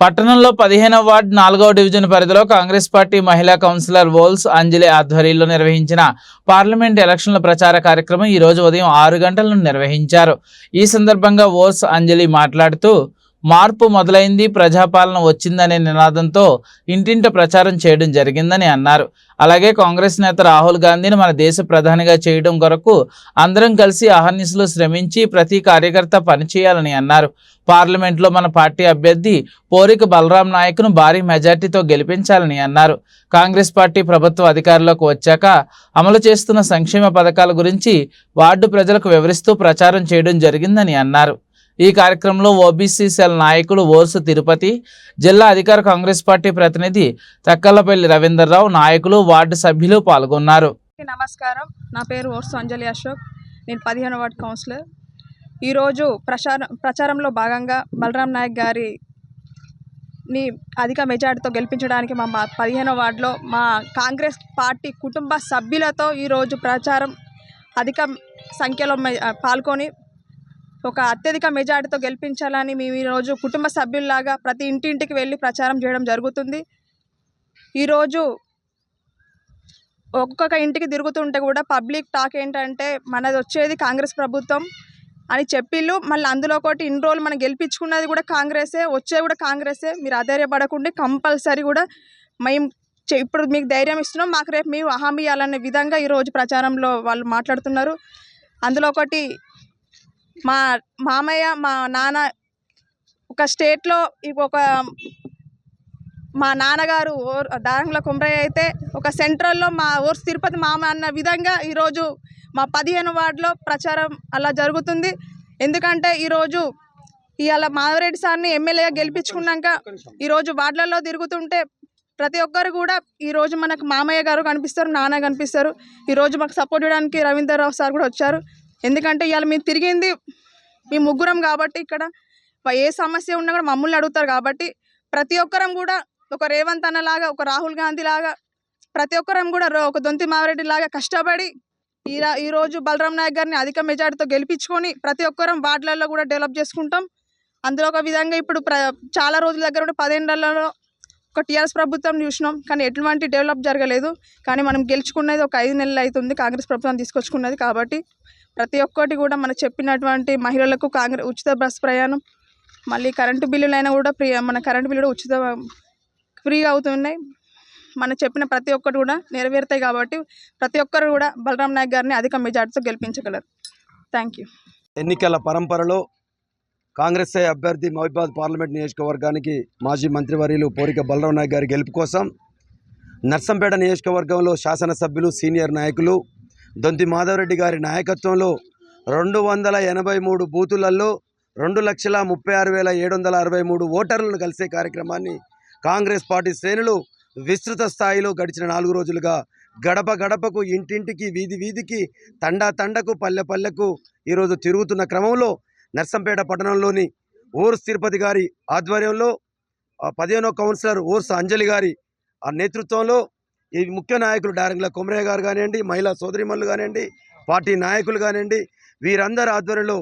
పట్టణంలో పదిహేనవ వార్డు నాలుగవ డివిజన్ పరిధిలో కాంగ్రెస్ పార్టీ మహిళా కౌన్సిలర్ వోల్స్ అంజలి ఆధ్వర్యంలో నిర్వహించిన పార్లమెంట్ ఎలక్షన్ల ప్రచార కార్యక్రమం ఈ రోజు ఉదయం ఆరు గంటలను నిర్వహించారు. ఈ సందర్భంగా వోల్స్ అంజలి మాట్లాడుతూ మార్పు మొదలైంది ప్రజాపాలన వచ్చిందనే నినాదంతో ఇంటింట ప్రచారం చేయడం జరిగిందని అన్నారు. అలాగే కాంగ్రెస్ నేత రాహుల్ గాంధీని మన దేశ ప్రధానిగా చేయడం కొరకు అందరం కలిసి అహర్నిశలు శ్రమించి ప్రతి కార్యకర్త పనిచేయాలని అన్నారు. పార్లమెంట్లో మన పార్టీ అభ్యర్థి పోరిక బలరాం నాయక్ను భారీ మెజార్టీతో గెలిపించాలని అన్నారు. కాంగ్రెస్ పార్టీ ప్రభుత్వ అధికారంలోకి వచ్చాక అమలు చేస్తున్న సంక్షేమ పథకాల గురించి వార్డు ప్రజలకు వివరిస్తూ ప్రచారం చేయడం జరిగిందని అన్నారు. ఈ కార్యక్రమంలో ఓబీసీ సెల్ నాయకుడు ఓర్సు తిరుపతి జిల్లా అధికార కాంగ్రెస్ పార్టీ ప్రతినిధి తక్కలపల్లి రవీందర్రావు నాయకులు వార్డు సభ్యులు పాల్గొన్నారు. నమస్కారం. నా పేరు ఓర్సు అంజలి అశోక్. నేను పదిహేను వార్డు కౌన్సిలర్. ఈరోజు ప్రచారం ప్రచారంలో భాగంగా బలరాం నాయక్ గారి ని అధిక మెజార్టీతో గెలిపించడానికి మా మా పదిహేనో వార్డులో మా కాంగ్రెస్ పార్టీ కుటుంబ సభ్యులతో ఈరోజు ప్రచారం అధిక సంఖ్యలో పాల్గొని ఒక అత్యధిక మెజార్టీతో గెలిపించాలని మేము ఈరోజు కుటుంబ సభ్యుల్లాగా ప్రతి ఇంటింటికి వెళ్ళి ప్రచారం చేయడం జరుగుతుంది. ఈరోజు ఒక్కొక్క ఇంటికి తిరుగుతుంటే కూడా పబ్లిక్ టాక్ ఏంటంటే మనది వచ్చేది కాంగ్రెస్ ప్రభుత్వం అని చెప్పిళ్ళు. మళ్ళీ అందులో ఒకటి ఇన్ని రోజులు మనం గెలిపించుకున్నది కూడా కాంగ్రెసే వచ్చేది కూడా కాంగ్రెసే. మీరు అధైర్యపడకుండా కంపల్సరీ కూడా మేము చె- ఇప్పుడు మీకు ధైర్యం ఇస్తున్నాం. మాకు రేపు మేము హామీ ఇవ్వాలనే విధంగా ఈరోజు ప్రచారంలో వాళ్ళు మాట్లాడుతున్నారు. అందులో ఒకటి మా మామయ్య మా నాన్న ఒక స్టేట్లో ఒక మా నాన్నగారు దారంగుల కుమ్రయ్య అయితే ఒక సెంట్రల్లో మా ఊరు తిరుపతి మామ అన్న విధంగా ఈరోజు మా పదిహేను వార్డులో ప్రచారం అలా జరుగుతుంది. ఎందుకంటే ఈరోజు ఇవాళ మాధవరెడ్డి సార్ని ఎమ్మెల్యేగా గెలిపించుకున్నాక ఈరోజు వార్డులలో తిరుగుతుంటే ప్రతి ఒక్కరు కూడా ఈరోజు మనకు మామయ్య గారు కనిపిస్తారు నాన్న కనిపిస్తారు. ఈరోజు మాకు సపోర్ట్ చేయడానికి రవీంద్రరావు సార్ కూడా వచ్చారు. ఎందుకంటే ఇవాళ మేము తిరిగింది మీ ముగ్గురం కాబట్టి ఇక్కడ ఏ సమస్య ఉన్నా కూడా మమ్మల్ని అడుగుతారు కాబట్టి ప్రతి ఒక్కరం కూడా ఒక రేవంత్ అన్నలాగా ఒక రాహుల్ గాంధీ లాగా ప్రతి ఒక్కరం కూడా రో- ఒక దొంతి మావిరెడ్డి లాగా కష్టపడి ఈ ఈరోజు ఈ రోజు బలరాం నాయక్ గారిని అధిక మెజార్టీతో గెలిపించుకొని ప్రతి ఒక్కరం వార్డులలో కూడా డెవలప్ చేసుకుంటాం. అందులో ఒక విధంగా ఇప్పుడు ప్ర చాలా రోజుల దగ్గర కూడా పదేళ్ళలో ఒక టీఆర్ఎస్ ప్రభుత్వం చూసినాం. కానీ ఎటువంటి డెవలప్ జరగలేదు. కానీ మనం గెలుచుకున్నది ఒక ఐదు నెలలు అవుతుంది. కాంగ్రెస్ ప్రభుత్వం తీసుకొచ్చుకున్నది కాబట్టి ప్రతి ఒక్కటి కూడా మనం చెప్పినటువంటి మహిళలకు కాంగ్రెస్ ఉచిత బస్ ప్రయాణం మళ్ళీ కరెంటు బిల్లులైనా కూడా ఫ్రీ మన కరెంటు బిల్లు కూడా ఉచిత ఫ్రీగా అవుతున్నాయి. మనం చెప్పిన ప్రతి ఒక్కటి కూడా నెరవేరుతాయి కాబట్టి ప్రతి ఒక్కరు కూడా బలరాం నాయక్ గారిని అధిక మెజార్టీతో గెలిపించగలరు. థ్యాంక్ యూ ఎన్నికల పరంపరలో కాంగ్రెస్ అభ్యర్థి మహిబాద్ పార్లమెంట్ నియోజకవర్గానికి మాజీ మంత్రివర్యులు పోరిక బలరాం నాయక్ గారి గెలుపు కోసం నర్సంపేట నియోజకవర్గంలో శాసనసభ్యులు సీనియర్ నాయకులు దొంతి మాధవరెడ్డి గారి నాయకత్వంలో రెండు వందల ఎనభై మూడు బూతులలో రెండు లక్షల ముప్పై ఆరు వేల ఏడు వందల అరవై మూడు ఓటర్లను కలిసే కార్యక్రమాన్ని కాంగ్రెస్ పార్టీ శ్రేణులు విస్తృత స్థాయిలో గడిచిన నాలుగు రోజులుగా గడప గడపకు ఇంటింటికి వీధి వీధికి తండా తండకు పల్లె పల్లెకు ఈరోజు తిరుగుతున్న క్రమంలో నర్సంపేట పట్టణంలోని ఓర్స్ తిరుపతి గారి ఆధ్వర్యంలో పదిహేనో కౌన్సిలర్ ఓర్స్ అంజలి గారి ఆ నేతృత్వంలో ఈ ముఖ్య నాయకులు డారంగుల కొమరయ్య గారు కానివ్వండి మహిళా సోదరిమల్లు కానివ్వండి పార్టీ నాయకులు కానివ్వండి వీరందరి ఆధ్వర్యంలో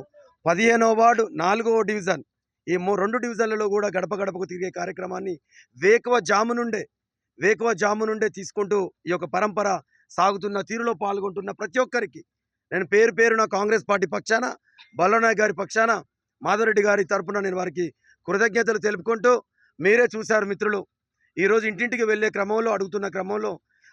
పదిహేనో వార్డు నాలుగవ డివిజన్. ఈ మూ రెండు డివిజన్లలో కూడా గడప గడపకు తిరిగే కార్యక్రమాన్ని వేకువ జాము నుండే వేకువ జాము నుండే తీసుకుంటూ ఈ యొక్క పరంపర సాగుతున్న తీరులో పాల్గొంటున్న ప్రతి ఒక్కరికి నేను పేరు పేరున కాంగ్రెస్ పార్టీ పక్షాన బల్లనాయ్ గారి పక్షాన మాధవరెడ్డి గారి తరఫున నేను వారికి కృతజ్ఞతలు తెలుపుకుంటూ మీరే చూశారు మిత్రులు ఈరోజు ఇంటింటికి వెళ్ళే క్రమంలో అడుగుతున్న క్రమంలో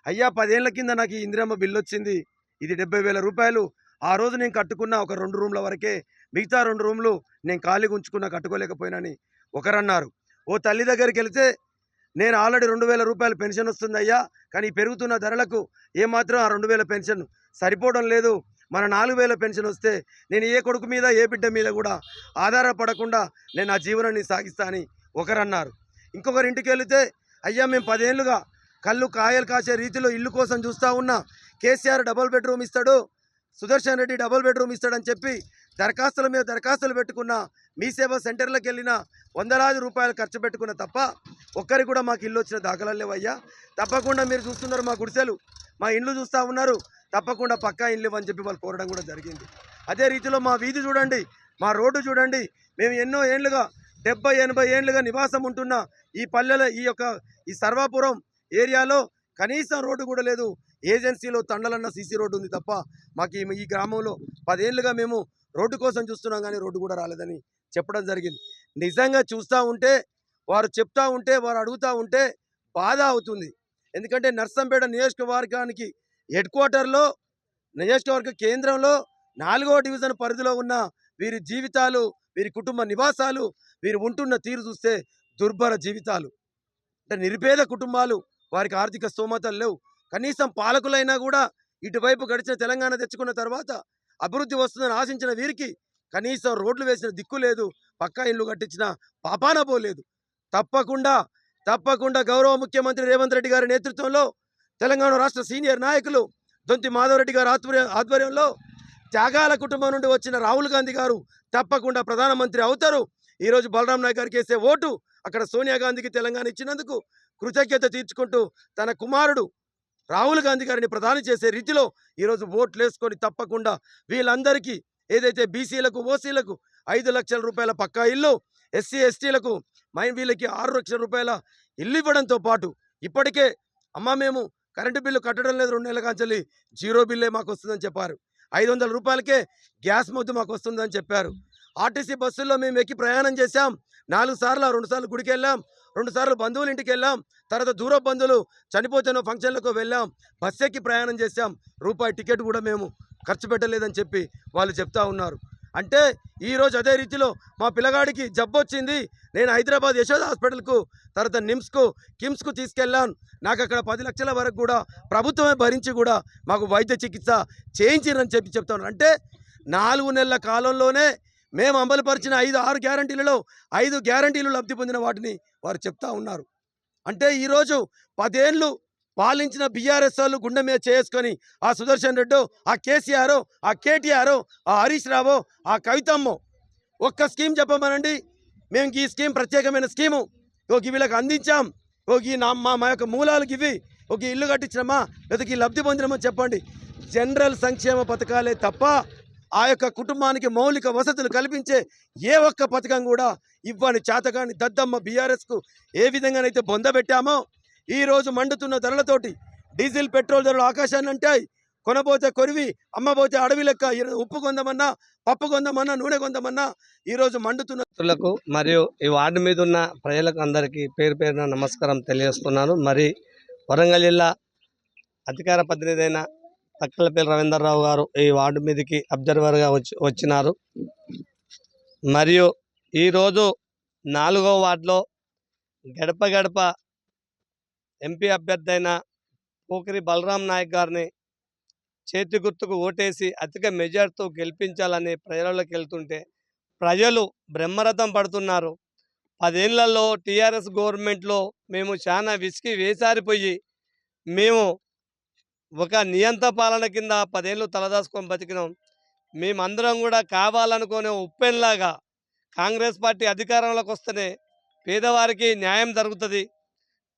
అయ్యా పదేళ్ళ కింద నాకు ఈ ఇందిరమ్మ బిల్లు వచ్చింది. ఇది డెబ్బై వేల రూపాయలు. ఆ రోజు నేను కట్టుకున్న ఒక రెండు రూమ్ల వరకే మిగతా రెండు రూమ్లు నేను ఖాళీగా ఉంచుకున్న కట్టుకోలేకపోయినని ఒకరన్నారు. ఓ తల్లి దగ్గరికి వెళితే నేను ఆల్రెడీ రెండు వేల రూపాయలు పెన్షన్ వస్తుంది అయ్యా కానీ పెరుగుతున్న ధరలకు ఏమాత్రం ఆ రెండు వేల పెన్షన్ సరిపోవడం లేదు. మన నాలుగు వేల పెన్షన్ వస్తే నేను ఏ కొడుకు మీద ఏ బిడ్డ మీద కూడా ఆధారపడకుండా నేను నా జీవనాన్ని సాగిస్తా అని ఒకరన్నారు. ఇంకొకరింటికి వెళితే అయ్యా మేము పదేళ్ళుగా కళ్ళు కాయలు కాసే రీతిలో ఇల్లు కోసం చూస్తూ ఉన్నా. కేసీఆర్ డబుల్ బెడ్రూమ్ ఇస్తాడు సుదర్శన్ రెడ్డి డబుల్ బెడ్రూమ్ ఇస్తాడని చెప్పి దరఖాస్తుల మీద దరఖాస్తులు పెట్టుకున్న మీ సేవ సెంటర్లకు వెళ్ళిన వందలాది రూపాయలు ఖర్చు పెట్టుకున్న తప్ప ఒక్కరికి కూడా మాకు ఇల్లు వచ్చిన దాఖలాలు లేవయ్యా తప్పకుండా మీరు చూస్తున్నారు మా గుడిసెలు మా ఇండ్లు చూస్తూ ఉన్నారు. తప్పకుండా పక్కా ఇండ్లు అని చెప్పి వాళ్ళు కోరడం కూడా జరిగింది. అదే రీతిలో మా వీధి చూడండి మా రోడ్డు చూడండి. మేము ఎన్నో ఏళ్ళుగా డెబ్బై ఎనభై ఏళ్ళుగా నివాసం ఉంటున్న ఈ పల్లెల ఈ యొక్క ఈ సర్వాపురం ఏరియాలో కనీసం రోడ్డు కూడా లేదు. ఏజెన్సీలో తండలన్న సీసీ రోడ్డు ఉంది తప్ప మాకు ఈ- గ్రామంలో పదేళ్ళుగా మేము రోడ్డు కోసం చూస్తున్నాం కానీ రోడ్డు కూడా రాలేదని చెప్పడం జరిగింది. నిజంగా చూస్తూ ఉంటే వారు చెప్తా ఉంటే వారు అడుగుతూ ఉంటే బాధ అవుతుంది. ఎందుకంటే నర్సంపేట నియోజకవర్గానికి హెడ్ క్వార్టర్లో నియోజకవర్గ కేంద్రంలో నాలుగో డివిజన్ పరిధిలో ఉన్న వీరి జీవితాలు వీరి కుటుంబ నివాసాలు వీరు ఉంటున్న తీరు చూస్తే దుర్భర జీవితాలు. అంటే నిరుపేద కుటుంబాలు వారికి ఆర్థిక స్తోమతలు లేవు. కనీసం పాలకులైనా కూడా ఇటువైపు గడిచిన తెలంగాణ తెచ్చుకున్న తర్వాత అభివృద్ధి వస్తుందని ఆశించిన వీరికి కనీసం రోడ్లు వేసిన దిక్కు లేదు పక్కా ఇల్లు కట్టించిన పాపాన పోలేదు. తప్పకుండా తప్పకుండా గౌరవ ముఖ్యమంత్రి రేవంత్ రెడ్డి గారి నేతృత్వంలో తెలంగాణ రాష్ట్ర సీనియర్ నాయకులు దొంతి మాధవరెడ్డి గారి ఆధ్వర్య ఆధ్వర్యంలో త్యాగాల కుటుంబం నుండి వచ్చిన రాహుల్ గాంధీ గారు తప్పకుండా ప్రధానమంత్రి అవుతారు. ఈరోజు బలరాం నాయక్ గారికి వేసే ఓటు అక్కడ సోనియా గాంధీకి తెలంగాణ ఇచ్చినందుకు కృతజ్ఞత తీర్చుకుంటూ తన కుమారుడు రాహుల్ గాంధీ గారిని ప్రధాని చేసే రీతిలో ఈరోజు ఓట్లు వేసుకొని తప్పకుండా వీళ్ళందరికీ ఏదైతే బీసీలకు ఓసీలకు ఐదు లక్షల రూపాయల పక్కా ఇల్లు ఎస్సీ ఎస్టీలకు మై వీళ్ళకి ఆరు లక్షల రూపాయల ఇల్లు ఇవ్వడంతో పాటు ఇప్పటికే అమ్మ మేము కరెంటు బిల్లు కట్టడం లేదు రెండు నెలల కాంచెల్లి జీరో బిల్లే మాకు వస్తుందని చెప్పారు. ఐదు వందల రూపాయలకే గ్యాస్ మొద్దు మాకు వస్తుందని చెప్పారు. ఆర్టీసీ బస్సుల్లో మేము ఎక్కి ప్రయాణం చేశాం. నాలుగు సార్లు రెండు సార్లు గుడికి వెళ్ళాం రెండు సార్లు బంధువుల ఇంటికి వెళ్ళాం తర్వాత దూర బంధువులు చనిపోతున్న ఫంక్షన్లకు వెళ్ళాం. బస్సు ఎక్కి ప్రయాణం చేశాం. రూపాయి టికెట్ కూడా మేము ఖర్చు పెట్టలేదని చెప్పి వాళ్ళు చెప్తా ఉన్నారు. అంటే ఈరోజు అదే రీతిలో మా పిల్లగాడికి జబ్బు వచ్చింది. నేను హైదరాబాద్ యశోద హాస్పిటల్కు తర్వాత నిమ్స్కు కిమ్స్కు తీసుకెళ్ళాను. నాకు అక్కడ పది లక్షల వరకు కూడా ప్రభుత్వమే భరించి కూడా మాకు వైద్య చికిత్స చేయించిరని చెప్పి చెప్తాను. అంటే నాలుగు నెలల కాలంలోనే మేము అమలుపరిచిన ఐదు ఆరు గ్యారంటీలలో ఐదు గ్యారంటీలు లబ్ధి పొందిన వాటిని వారు చెప్తా ఉన్నారు. అంటే ఈరోజు పదేళ్ళు పాలించిన బీఆర్ఎస్ వాళ్ళు గుండె మీద చేసుకొని ఆ సుదర్శన్ రెడ్డు ఆ కేసీఆర్ ఆ కేటీఆర్ ఆ హరీష్ రావు ఆ కవితమ్మో ఒక్క స్కీమ్ చెప్పమనండి. మేము ఈ స్కీమ్ ప్రత్యేకమైన స్కీము. ఒక వీళ్ళకి అందించాం. ఒక ఈ నా మా మా యొక్క మూలాలకు ఇవి ఒక ఇల్లు కట్టించినమా లేదా లబ్ధి పొందినామా చెప్పండి. జనరల్ సంక్షేమ పథకాలే తప్ప ఆ యొక్క కుటుంబానికి మౌలిక వసతులు కల్పించే ఏ ఒక్క పథకం కూడా ఇవ్వని చేతగాని దద్దమ్మ బీఆర్ఎస్కు ఏ విధంగానైతే బొందబెట్టామో ఈరోజు మండుతున్న ధరలతోటి డీజిల్ పెట్రోల్ ధరలు ఆకాశాన్ని అంటాయి. కొనబోతే కొరివి అమ్మబోతే అడవి లెక్క. ఉప్పు కొందమన్నా పప్పు కొందామన్నా నూనె కొందమన్నా ఈరోజు మండుతున్న మిత్రులకు మరియు ఈ వార్డు మీద ఉన్న ప్రజలకు అందరికీ పేరు పేరున నమస్కారం తెలియజేస్తున్నాను. మరి వరంగల్ జిల్లా అధికార ప్రతినిధి అయిన తక్కలపల్లి రవీంద్రరావు గారు ఈ వార్డు మీదకి అబ్జర్వర్గా వచ్చి వచ్చినారు. మరియు ఈరోజు నాలుగో వార్డులో గడప గడప ఎంపీ అభ్యర్థి అయిన పోకిరి బలరాం నాయక్ గారిని చేతి గుర్తుకు ఓటేసి అధిక మెజార్టీతో గెలిపించాలని ప్రజలలోకి వెళ్తుంటే ప్రజలు బ్రహ్మరథం పడుతున్నారు. పదేళ్ళలో టీఆర్ఎస్ గవర్నమెంట్లో మేము చాలా విసికి వేసారిపోయి మేము ఒక నియంత పాలన కింద పదేళ్ళు తలదాసుకొని బతికినాం. మేమందరం కూడా కావాలనుకునే ఉప్పెన్లాగా కాంగ్రెస్ పార్టీ అధికారంలోకి వస్తేనే పేదవారికి న్యాయం జరుగుతుంది.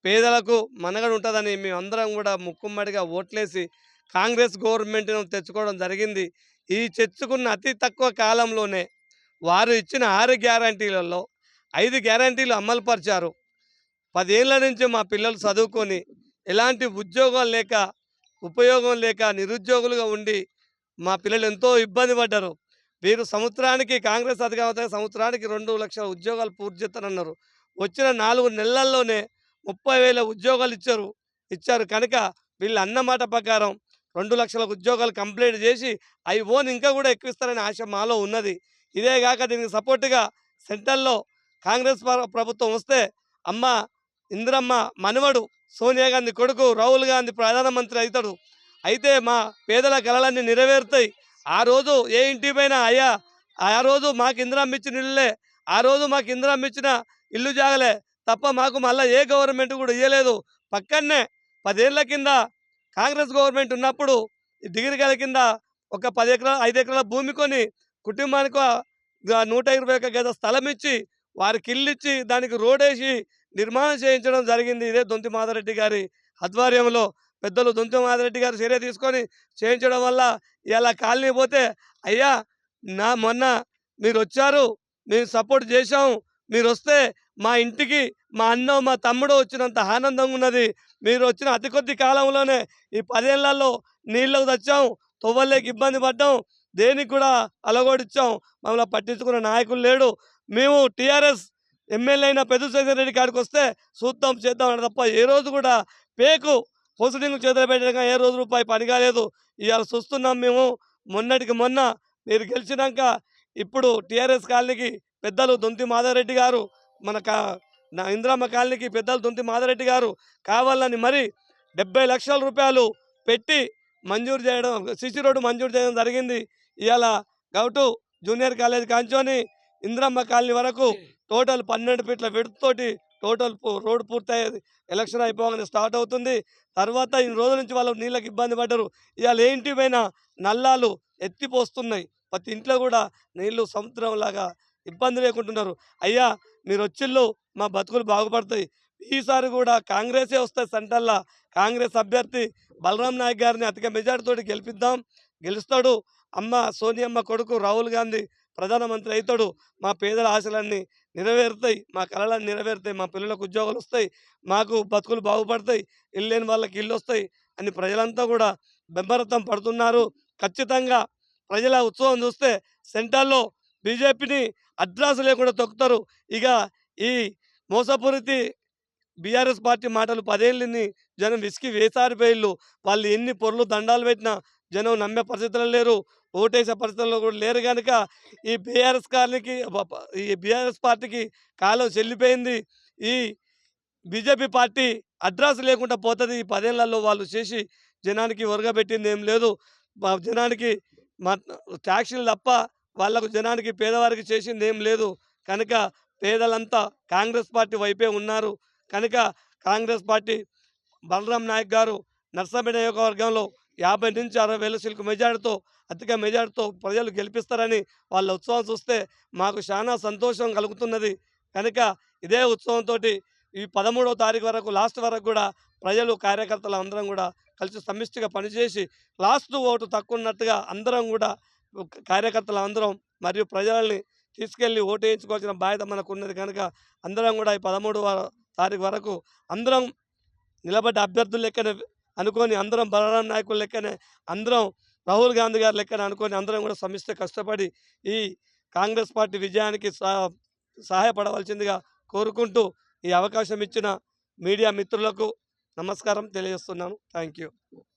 పేదలకు మనగడ ఉంటుందని మేమందరం కూడా ముక్కుమ్మడిగా ఓట్లేసి కాంగ్రెస్ గవర్నమెంట్ను తెచ్చుకోవడం జరిగింది. ఈ తెచ్చుకున్న అతి తక్కువ కాలంలోనే వారు ఇచ్చిన ఆరు గ్యారంటీలలో ఐదు గ్యారంటీలు అమలుపరిచారు. పదేళ్ళ నుంచి మా పిల్లలు చదువుకొని ఎలాంటి ఉద్యోగం లేక ఉపయోగం లేక నిరుద్యోగులుగా ఉండి మా పిల్లలు ఎంతో ఇబ్బంది పడ్డారు. వీరు సంవత్సరానికి కాంగ్రెస్ అధికార సంవత్సరానికి రెండు లక్షల ఉద్యోగాలు పూర్తి చేస్తానన్నారు. వచ్చిన నాలుగు నెలల్లోనే ముప్పై వేల ఉద్యోగాలు ఇచ్చారు. ఇచ్చారు కనుక వీళ్ళు అన్నమాట ప్రకారం రెండు లక్షల ఉద్యోగాలు కంప్లీట్ చేసి అవి ఓన్ ఇంకా కూడా ఎక్కువిస్తారనే ఆశ మాలో ఉన్నది. ఇదే కాక దీనికి సపోర్టుగా సెంట్రల్లో కాంగ్రెస్ ప్రభుత్వం వస్తే అమ్మ ఇందిరమ్మ మనవడు సోనియా గాంధీ కొడుకు రాహుల్ గాంధీ ప్రధానమంత్రి అవుతాడు అయితే మా పేదల కళలన్నీ నెరవేరుతాయి. ఆ రోజు ఏ ఇంటి పైన అయ్యా ఆ రోజు మాకు ఇందిరమ్మ ఇచ్చిన ఇల్లులే ఆ రోజు మాకు ఇందిరమ్మ ఇచ్చిన ఇల్లు జాగలే తప్ప మాకు మళ్ళీ ఏ గవర్నమెంట్ కూడా ఇవ్వలేదు పక్కనే పదేళ్ళ కింద కాంగ్రెస్ గవర్నమెంట్ ఉన్నప్పుడు ఈ డిగ్రీకాల కింద ఒక పది ఎకరాల ఐదు ఎకరాల భూమి కొని కుటుంబానికి గ- నూట ఇరవై ఒక గజ స్థలం ఇచ్చి వారికి ఇల్లు ఇచ్చి దానికి రోడేసి నిర్మాణం చేయించడం జరిగింది. ఇదే దొంతి మాధవరెడ్డి గారి ఆధ్వర్యంలో పెద్దలు దొంతి మాధవరెడ్డి గారు చర్య తీసుకొని చేయించడం వల్ల ఇలా కాలనీ పోతే అయ్యా నా మొన్న మీరు వచ్చారు మేము సపోర్ట్ చేశాం మీరు వస్తే మా ఇంటికి మా అన్నో మా తమ్ముడు వచ్చినంత ఆనందంగా ఉన్నది. మీరు వచ్చిన అతి కొద్ది కాలంలోనే ఈ పదేళ్ళలో నీళ్ళకు తెచ్చాం తువ్వలేకి ఇబ్బంది పడ్డాం దేనికి కూడా అలగోడిచ్చాం. మమ్మల్ని పట్టించుకున్న నాయకులు లేడు. మేము టీఆర్ఎస్ ఎమ్మెల్యే అయిన పెద్ద రెడ్డి కాడికి వస్తే చూద్దాం చేద్దాం అని తప్ప ఏ రోజు కూడా పేకు పొసిటింగ్ చేతులు పెట్టడంగా ఏ రోజు రూపాయి పని కాలేదు. ఇవాళ చూస్తున్నాం మేము. మొన్నటికి మొన్న మీరు గెలిచినాక ఇప్పుడు టీఆర్ఎస్ కాలనీకి పెద్దలు దొంతి మాధవరెడ్డి గారు మన కా నా ఇందిరమ్మ కాలనీకి పెద్దలు దొంతి మాధవరెడ్డి గారు కావాలని మరి డెబ్బై లక్షల రూపాయలు పెట్టి మంజూరు చేయడం సిసి రోడ్డు మంజూరు చేయడం జరిగింది. ఇవాళ గౌటు జూనియర్ కాలేజ్ కాంచోని ఇందిరమ్మ కాలనీ వరకు టోటల్ పన్నెండు ఫీట్ల విడుతోటి టోటల్ పు- రోడ్డు పూర్తయ్యేది. ఎలక్షన్ అయిపోగానే స్టార్ట్ అవుతుంది. తర్వాత ఈ రోజుల నుంచి వాళ్ళు నీళ్ళకి ఇబ్బంది పడ్డరు. ఇవాళ ఏంటి పైన నల్లాలు ఎత్తిపోస్తున్నాయి. ప్రతి ఇంట్లో కూడా నీళ్ళు సముద్రం లాగా ఇబ్బంది లేకుంటున్నారు. అయ్యా మీరు వచ్చిళ్ళు మా బతుకులు బాగుపడతాయి. ఈసారి కూడా కాంగ్రెసే వస్తాయి సెంటర్లో కాంగ్రెస్ అభ్యర్థి బలరాం నాయక్ గారిని అతిగా మెజార్టీతో గెలిపిద్దాం. గెలుస్తాడు. అమ్మ సోనియమ్మ కొడుకు రాహుల్ గాంధీ ప్రధానమంత్రి అవుతాడు మా పేదల ఆశలన్నీ నెరవేరుతాయి. మా కళలన్నీ నెరవేరుతాయి. మా పిల్లలకు ఉద్యోగాలు వస్తాయి. మాకు బతుకులు బాగుపడతాయి. ఇల్లు లేని వాళ్ళకి ఇల్లు వస్తాయి అని ప్రజలంతా కూడా బెంబరతం పడుతున్నారు. ఖచ్చితంగా ప్రజల ఉత్సవం చూస్తే సెంటర్లో బీజేపీని అడ్రస్ లేకుండా తొక్కుతారు. ఇక ఈ మోసపూరితి బీఆర్ఎస్ పార్టీ మాటలు పదేళ్ళని జనం విసికి వేసారిపోయిళ్ళు వాళ్ళు ఎన్ని పొరలు దండాలు పెట్టినా జనం నమ్మే పరిస్థితుల్లో లేరు. ఓటేసే పరిస్థితుల్లో కూడా లేరు కనుక ఈ బీఆర్ఎస్ కాలనీకి ఈ బీఆర్ఎస్ పార్టీకి కాలం చెల్లిపోయింది. ఈ బీజేపీ పార్టీ అడ్రస్ లేకుండా పోతుంది. ఈ పదేళ్ళలో వాళ్ళు చేసి జనానికి ఒరగబెట్టింది ఏం లేదు జనానికి మా ట్యాక్సీలు తప్ప వాళ్ళకు జనానికి పేదవారికి చేసింది ఏం లేదు. కనుక పేదలంతా కాంగ్రెస్ పార్టీ వైపే ఉన్నారు. కనుక కాంగ్రెస్ పార్టీ బలరాం నాయక్ గారు నర్సాపేట నియోజకవర్గంలో యాభై నుంచి అరవై వేల సిల్క్ మెజార్టీతో అధిక మెజార్టీతో ప్రజలు గెలిపిస్తారని వాళ్ళ ఉత్సవం చూస్తే మాకు చాలా సంతోషం కలుగుతున్నది. కనుక ఇదే ఉత్సవంతో ఈ పదమూడవ తారీఖు వరకు లాస్ట్ వరకు కూడా ప్రజలు కార్యకర్తలు అందరం కూడా కలిసి సమిష్టిగా పనిచేసి లాస్ట్ ఓటు తక్కువ ఉన్నట్టుగా అందరం కూడా కార్యకర్తలు అందరం మరియు ప్రజల్ని తీసుకెళ్ళి ఓటు వేయించుకోవాల్సిన బాధ్యత మనకు ఉన్నది కనుక అందరం కూడా ఈ పదమూడు తారీఖు వరకు అందరం నిలబడ్డ అభ్యర్థుల లెక్కనే అనుకొని అందరం బలరాం నాయకుల లెక్కనే అందరం రాహుల్ గాంధీ గారి లెక్కన అనుకొని అందరం కూడా సమిష్టి కష్టపడి ఈ కాంగ్రెస్ పార్టీ విజయానికి సహాయపడవలసిందిగా కోరుకుంటూ ఈ అవకాశం ఇచ్చిన మీడియా మిత్రులకు నమస్కారం తెలియజేస్తున్నాను. Thank you